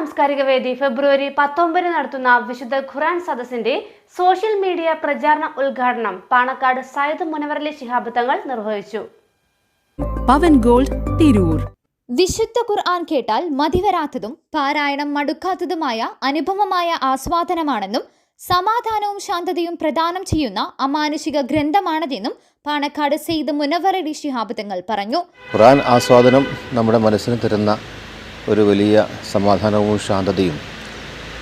സാംസ്കാരിക വേദി ഫെബ്രുവരി പത്തൊമ്പതിന് നടത്തുന്ന വിശുദ്ധ ഖുറാൻ സദസ്സിന്റെ സോഷ്യൽ മീഡിയ പ്രചാരണ ഉദ്ഘാടനം പാണക്കാട് സയ്യിദ് മുനവറലി ശിഹാബ് തങ്ങൾ നിർവഹിച്ചു. പവൻ ഗോൾഡ് തിരൂർ. വിശുദ്ധ ഖുർആൻ കേട്ടാൽ മതിവരാത്തതും പാരായണം മടുക്കാത്തതുമായ അനുഭവമായ ആസ്വാദനമാണെന്നും സമാധാനവും ശാന്തതയും പ്രദാനം ചെയ്യുന്ന അമാനുഷിക ഗ്രന്ഥമാണതെന്നും പാണക്കാട് സെയ്ദ് മുനവറലി ശിഹാബ് തങ്ങൾ പറഞ്ഞു. ഖുർആൻ ആസ്വാദനം നമ്മുടെ മനസ്സിന് തരുന്ന ഒരു വലിയ സമാധാനവും ശാന്തതയും.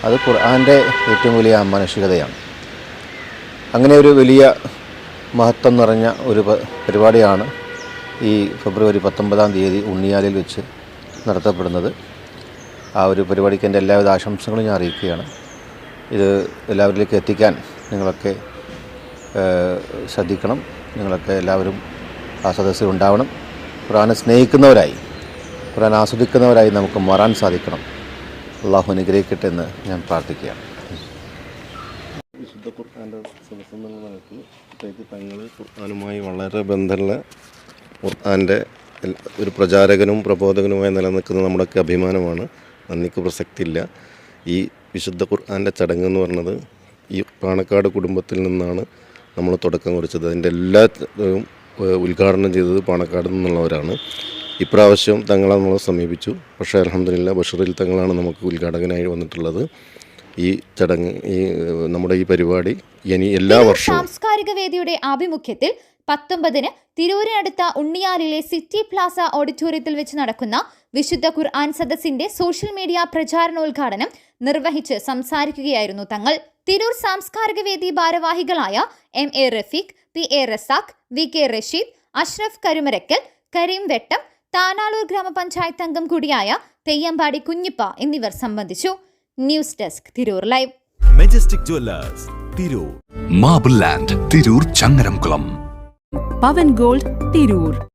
അത് ഖുർആന്റെ ഏറ്റവും വലിയ മാനസികതയാണ് അങ്ങനെ ഒരു വലിയ മഹത്വം നിറഞ്ഞ ഒരു പരിപാടിയാണ് ഈ ഫെബ്രുവരി പത്തൊമ്പതാം തീയതി ഉണ്ണിയാലിൽ വെച്ച് നടത്തപ്പെടുന്നത്. ആ ഒരു പരിപാടിക്ക് എന്റെ എല്ലാവിധ ആശംസകളും ഞാൻ അറിയിക്കുകയാണ്. ഇത് എല്ലാവരിലേക്ക് എത്തിക്കാൻ നിങ്ങളൊക്കെ ശ്രദ്ധിക്കണം. നിങ്ങളൊക്കെ എല്ലാവരും ആ സദസ്സിൽ ഉണ്ടാവണം. ഖുറാനെ സ്നേഹിക്കുന്നവരായി. ഖുറാൻ ആസ്വദിക്കുന്നവരായി നമുക്ക് മാറാൻ സാധിക്കണം. അള്ളാഹു അനുഗ്രഹിക്കട്ടെ എന്ന് ഞാൻ പ്രാർത്ഥിക്കുകയാണ്. വിശുദ്ധ ഖുർആാന്റെ പ്രത്യേകിച്ച് തങ്ങൾ ഖുർആാനുമായി വളരെ ബന്ധമുള്ള ഖുർആാന്റെ ഒരു പ്രചാരകനും പ്രബോധകനുമായി നിലനിൽക്കുന്ന നമ്മുടെയൊക്കെ അഭിമാനമാണ്. നന്ദിക്ക് പ്രസക്തിയില്ല. ഈ വിശുദ്ധ ഖുർആാന്റെ ചടങ്ങ് എന്ന് പറഞ്ഞത് ഈ പാണക്കാട് കുടുംബത്തിൽ നിന്നാണ് നമ്മൾ തുടക്കം കുറിച്ചത്. അതിന്റെ എല്ലാ ഉദ്ഘാടനം ചെയ്തത് പാണക്കാട് നിന്നുള്ളവരാണ്. ഇപ്രാവശ്യം തങ്ങളെ നമ്മളെ സമീപിച്ചു. പക്ഷേ അലഹമില്ല ബഷറിൽ തങ്ങളാണ് നമുക്ക് ഉദ്ഘാടകനായി വന്നിട്ടുള്ളത്. ഈ ചടങ്ങ് ഈ നമ്മുടെ ഈ പരിപാടി ഇനി എല്ലാ വർഷവും സാംസ്കാരിക വേദിയുടെ ആഭിമുഖ്യത്തിൽ പത്തൊമ്പതിന് തിരൂരിനടുത്ത ഉണ്ണിയാലിലെ സിറ്റി പ്ലാസ ഓഡിറ്റോറിയത്തിൽ വെച്ച് നടക്കുന്ന വിശുദ്ധ ഖുർആൻ സദസ്സിന്റെ സോഷ്യൽ മീഡിയ പ്രചാരണോദ്ഘാടനം നിർവഹിച്ച് സംസാരിക്കുകയായിരുന്നു തങ്ങൾ. തിരൂർ സാംസ്കാരിക വേദി ഭാരവാഹികളായ M A Rafeeq P A Razak V K Rasheed Ashraf Karumarakkal Kareem Vettam Tanalur ഗ്രാമപഞ്ചായത്ത് അംഗം കൂടിയായ തെയ്യമ്പാടി കുഞ്ഞിപ്പ എന്നിവർ സംബന്ധിച്ചു. News desk Tirur live. Majestic jewellers Tirur. Marble land Tirur Changaramkulam. Pavan gold Tirur.